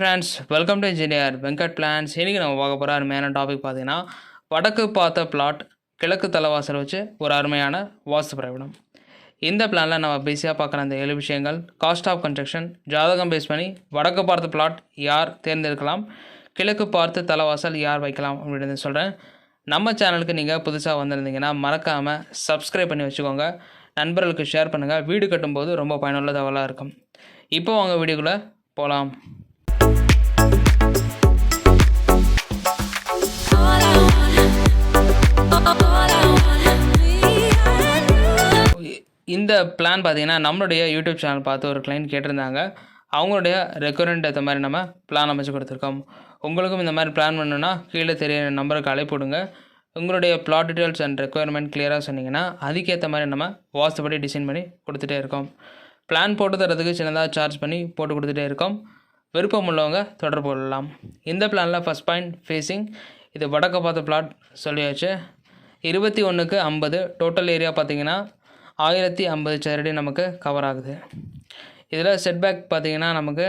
Friends welcome to engineer Venkat plans இன்றைக்கி நம்ம பார்க்க போகிற அருமையான டாபிக் பார்த்தீங்கன்னா வடக்கு பார்த்த பிளாட் கிழக்கு தலைவாசல் வச்சு ஒரு அருமையான வாஸ்து பிரவிடம் இந்த பிளானில் நம்ம பேசியாக பார்க்குற அந்த ஏழு விஷயங்கள் காஸ்ட் ஆஃப் கன்ஸ்ட்ரக்ஷன் ஜாதகம் பேஸ் பண்ணி வடக்கு பார்த்த பிளாட் யார் தேர்ந்தெடுக்கலாம் கிழக்கு பார்த்து தலைவாசல் யார் வைக்கலாம் அப்படின்னு சொல்கிறேன் நம்ம சேனலுக்கு நீங்கள் புதுசாக வந்திருந்தீங்கன்னா மறக்காமல் சப்ஸ்கிரைப் பண்ணி வச்சுக்கோங்க. நண்பர்களுக்கு ஷேர் பண்ணுங்கள் வீடு கட்டும்போது ரொம்ப பயனுள்ள தகவலாக இருக்கும். இப்போ அவங்க வீடியோக்குள்ளே போகலாம் இந்த பிளான் பார்த்தீங்கன்னா நம்மளுடைய யூடியூப் சேனல் பார்த்து ஒரு கிளைண்ட் கேட்டிருந்தாங்க. அவங்களுடைய ரெக்குவரண்ட் ஏற்ற மாதிரி நம்ம பிளான் அமைச்சு கொடுத்துருக்கோம். உங்களுக்கும் இந்த மாதிரி பிளான் பண்ணணுன்னா கீழே தெரிய நம்பருக்கு அழைப்பிடுங்க உங்களுடைய பிளாட் டீட்டெயில்ஸ் அண்ட் ரெக்குயர்மெண்ட் கிளியராக சொன்னீங்கன்னா அதுக்கேற்ற மாதிரி நம்ம வாஸ்துபடி டிசைன் பண்ணி கொடுத்துட்டே இருக்கோம். பிளான் போட்டு தரதுக்கு சின்னதாக சார்ஜ் பண்ணி போட்டு கொடுத்துட்டே இருக்கோம். விருப்பம் உள்ளவங்க தொடர்பு கொள்ளலாம். இந்த பிளானில் ஃபஸ்ட் பாயிண்ட் ஃபேஸிங் இது வடக்க பார்த்த பிளாட் சொல்லியாச்சு. இருபத்தி ஒன்றுக்கு ஐம்பது டோட்டல் ஏரியா பார்த்தீங்கன்னா ஆயிரத்தி ஐம்பது சதுரடி நமக்கு கவர் ஆகுது. இதில் செட்பேக் பார்த்தீங்கன்னா நமக்கு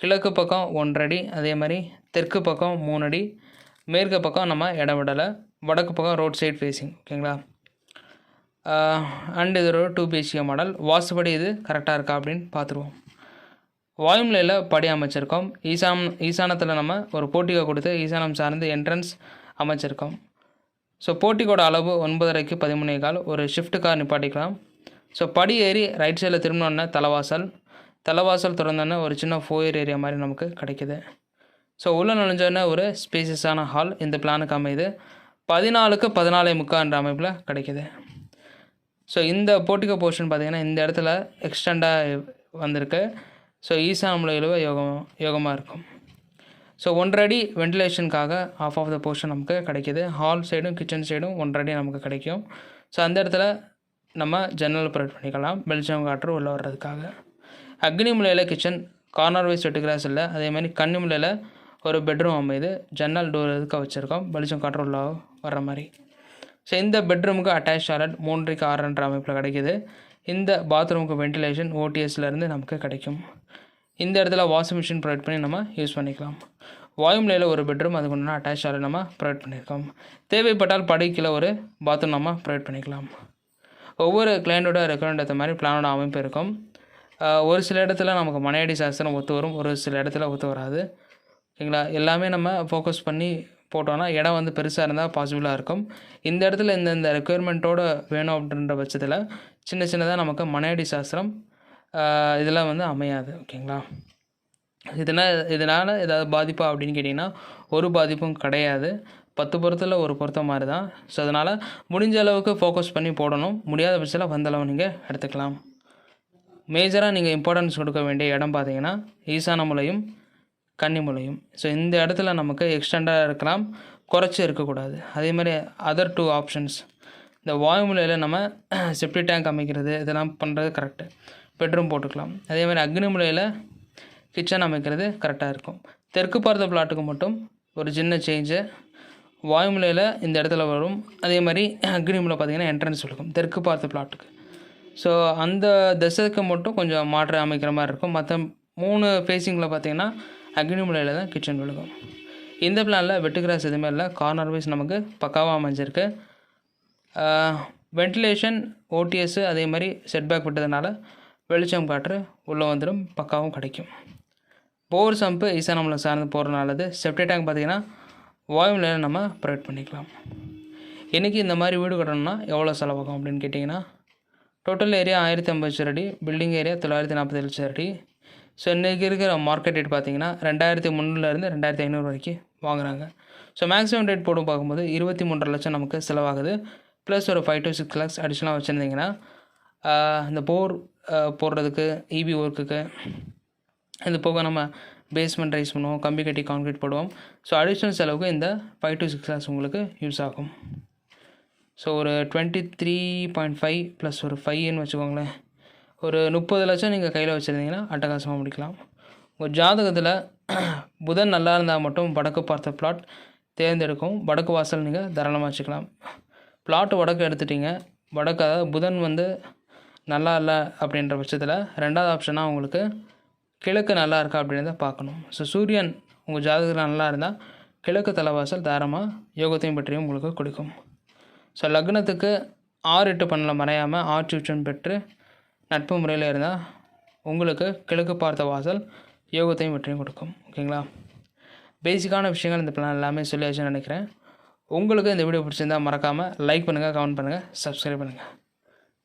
கிழக்கு பக்கம் ஒன்றடி அதே மாதிரி தெற்கு பக்கம் மூணு அடி மேற்கு பக்கம் நம்ம இடம் விடலை வடக்கு பக்கம் ரோட் சைட் ஃபேஸிங் ஓகேங்களா அண்ட் இது ஒரு டூ பிஹெச்கே மாடல் வாசுபடி இது கரெக்டாக இருக்கா அப்படின்னு பார்த்துருவோம். வாயுமலையில் படி அமைச்சிருக்கோம். ஈசான் ஈசானத்தில் நம்ம ஒரு போட்டிகை கொடுத்து ஈசானம் சார்ந்து என்ட்ரன்ஸ் அமைச்சிருக்கோம். ஸோ போட்டிக்கோட அளவு ஒன்பதரைக்கு பதிமூணே கால். ஒரு ஷிஃப்ட் கார் நிப்பாட்டிக்கலாம். ஸோ படி ஏறி ரைட் சைடில் திரும்பினோடனே தலைவாசல். தலைவாசல் திறந்தோடனே ஒரு சின்ன ஃபோயர் ஏரியா மாதிரி நமக்கு கிடைக்குது. ஸோ உள்ளே நுழைஞ்சோடனே ஒரு ஸ்பேசியஸான ஹால் இந்த பிளானுக்கு அமையுது. பதினாலுக்கு பதினாலே முக்கான்ற அமைப்பில் கிடைக்குது. ஸோ இந்த போட்டிக்கோ போர்ஷன் பார்த்திங்கன்னா இந்த இடத்துல எக்ஸ்டெண்டாக வந்திருக்கு. ஸோ ஈசான இழுவ யோகம் யோகமாக இருக்கும். ஸோ ஒன்றரை வென்டிலேஷனுக்காக ஆஃப் ஆஃப் த போர்ஷன் நமக்கு கிடைக்கிது. ஹால் சைடும் கிச்சன் சைடும் ஒன்றடி நமக்கு கிடைக்கும். ஸோ அந்த இடத்துல நம்ம ஜன்னல் ப்ரொவைட் பண்ணிக்கலாம். வெளிச்சம் காற்று உள்ளே வர்றதுக்காக. அக்னி முலையில் கிச்சன் கார்னர் வைஸ் எட்டு கிளாஸ் இல்லை. அதே மாதிரி கன்னி முலையில் ஒரு பெட்ரூம் அமையுது ஜன்னல் டோர் இதுக்காக வச்சுருக்கோம்? வெளிச்சம் காற்று உள்ள வர்ற மாதிரி. ஸோ இந்த பெட்ரூமுக்கு அட்டாச் டாய்லெட் மூன்றைக்கு ஆறுன்ற அமைப்பில் கிடைக்கிது. இந்த பாத்ரூமுக்கு வென்டிலேஷன் ஓடிஎஸ்லேருந்து நமக்கு கிடைக்கும். இந்த இடத்துல வாஷிங் மிஷின் ப்ரொவைட் பண்ணி நம்ம யூஸ் பண்ணிக்கலாம். வாயுமலையில் ஒரு பெட்ரூம் அதுக்கு ஒன்று அட்டாச் ஆகிற நம்ம ப்ரொவைட் பண்ணியிருக்கோம். தேவைப்பட்டால் படுக்கையில் ஒரு பாத்ரூம் நம்ம ப்ரொவைட் பண்ணிக்கலாம். ஒவ்வொரு கிளைண்ட்டோட ரெக்கமெண்ட் ஏற்ற மாதிரி பிளானோட அமைப்பு இருக்கும். ஒரு சில இடத்துல நமக்கு மனையடி சாஸ்திரம் ஒத்து வரும் ஒரு சில இடத்துல ஒத்து வராது. ஓகேங்களா எல்லாமே நம்ம ஃபோக்கஸ் பண்ணி போட்டோன்னா இடம் வந்து பெருசாக இருந்தால் பாசிபிளாக இருக்கும். இந்த இடத்துல இந்தந்த ரெக்குயர்மெண்ட்டோடு வேணும் அப்படின்ற பட்சத்தில் சின்ன சின்னதாக நமக்கு மனையடி சாஸ்திரம் இதெல்லாம் வந்து அமையாது ஓகேங்களா? இதனால் இதனால் ஏதாவது பாதிப்பா அப்படின்னு கேட்டிங்கன்னா ஒரு பாதிப்பும் கிடையாது. பத்து பொருத்தில் ஒரு பொருத்த மாதிரி தான் ஸோ அதனால் முடிஞ்ச அளவுக்கு ஃபோக்கஸ் பண்ணி போடணும். முடியாத பட்சத்தில் வந்தளவு நீங்கள் எடுத்துக்கலாம். மேஜராக நீங்கள் இம்பார்ட்டன்ஸ் கொடுக்க வேண்டிய இடம் பார்த்தீங்கன்னா ஈசானமுலையும் கன்னிமுலையும் ஸோ இந்த இடத்துல நமக்கு எக்ஸ்டெண்டாக இருக்கலாம். குறைச்சி இருக்கக்கூடாது. அதே மாதிரி அதர் டூ ஆப்ஷன்ஸ் இந்த வாயுமுலையில் நம்ம செப்டி டேங்க் அமைக்கிறது இதெல்லாம் பண்ணுறது கரெக்டு பெட்ரூம் போட்டுக்கலாம். அதே மாதிரி அக்னிமுலையில் கிச்சன் அமைக்கிறது கரெக்டாக இருக்கும். தெற்கு பார்த்த பிளாட்டுக்கு மட்டும் ஒரு சின்ன சேஞ்சு வாயுமலையில் இந்த இடத்துல வரும். அதே மாதிரி அக்னிமலை பார்த்திங்கன்னா என்ட்ரன்ஸ் இருக்கும் தெற்கு பார்த்த பிளாட்டுக்கு ஸோ அந்த திசைக்கு மட்டும் கொஞ்சம் மாற்ற அமைக்கிற மாதிரி இருக்கும். மற்ற மூணு ஃபேஸிங்கில் பார்த்தீங்கன்னா அக்னிமலையில் தான் கிச்சன் விழுகும். இந்த பிளானில் வெட்டு கிராஸ் எதுவுமே இல்லை. கார்னர் வைஸ் நமக்கு பக்காவாக அமைஞ்சிருக்கு. வென்டிலேஷன் ஓடிஎஸ்ஸு அதே மாதிரி செட்பேக் விட்டதுனால வெளிச்சம் காற்று உள்ளே வந்துடும் பக்காவும் கிடைக்கும். போர் சம்பு ஈசானமில் சார்ந்து போகிறனாலது செப்டி டேங்க் பார்த்தீங்கன்னா வாயுமலையில் நம்ம ப்ரொவைட் பண்ணிக்கலாம். இன்றைக்கி இந்த மாதிரி வீடு கட்டணும்னா எவ்வளோ செலவாகும் அப்படின்னு கேட்டிங்கன்னா டோட்டல் ஏரியா ஆயிரத்தி ஐம்பது சரடி பில்டிங் ஏரியா தொள்ளாயிரத்தி நாற்பத்தேழு சரடி ஸோ இன்றைக்கி இருக்கிற மார்க்கெட் ரேட் பார்த்தீங்கன்னா ரெண்டாயிரத்தி முந்நூறுலேருந்து ரெண்டாயிரத்தி ஐநூறு வரைக்கும் வாங்குறாங்க. ஸோ மேக்ஸிமம் ரேட் போடும் பார்க்கும்போது இருபத்தி மூன்றரை லட்சம் நமக்கு செலவாகுது. ப்ளஸ் ஒரு ஃபைவ் டு சிக்ஸ் லேக்ஸ் அடிஷ்னலாக வச்சுருந்தீங்கன்னா இந்த போர் போடுறதுக்கு இபி ஒர்க்குக்கு இது போக நம்ம பேஸ்மெண்ட் ரைஸ் பண்ணுவோம் கம்பி கட்டி கான்க்ரீட் போடுவோம். ஸோ அடிஷ்னல் செலவுக்கு இந்த ஃபைவ் டு சிக்ஸ் லேக்ஸ் உங்களுக்கு யூஸ் ஆகும். ஸோ ஒரு twenty three point five plus ஒரு ஃபைவ்னு வச்சுக்கோங்களேன். ஒரு முப்பது லட்சம் நீங்கள் கையில் வச்சுருந்தீங்கன்னா அட்டகாசமாக முடிக்கலாம். உங்கள் ஜாதகத்தில் புதன் நல்லா இருந்தால் மட்டும் வடக்கு பார்த்த பிளாட் தேர்ந்தெடுக்கும் வடக்கு வாசல் நீங்கள் தாராளமாக வச்சுக்கலாம். பிளாட் வடக்கு எடுத்துட்டீங்க. வடக்கு அதாவது புதன் வந்து நல்லா இல்லை அப்படின்ற பட்சத்தில் ரெண்டாவது ஆப்ஷனாக உங்களுக்கு கிழக்கு நல்லா இருக்கா அப்படின்றத பார்க்கணும். ஸோ சூரியன் உங்கள் ஜாதகத்தில் நல்லா இருந்தால் கிழக்கு தலைவாசல் தாரமாக யோகத்தையும் பற்றியும் உங்களுக்கு கொடுக்கும். ஸோ லக்னத்துக்கு ஆறு எட்டு பண்ணல மறையாமல் ஆட்சி உச்சம் பெற்று நட்பு முறையில் இருந்தால் உங்களுக்கு கிழக்கு பார்த்த வாசல் யோகத்தையும் பற்றியும் கொடுக்கும். ஓகேங்களா பேசிக்கான விஷயங்கள் இந்த பிளான் எல்லாமே சொல்லியாச்சுன்னு நினைக்கிறேன். உங்களுக்கு இந்த வீடியோ பிடிச்சிருந்தா மறக்காமல் லைக் பண்ணுங்கள் கமெண்ட் பண்ணுங்கள் சப்ஸ்கிரைப் பண்ணுங்கள்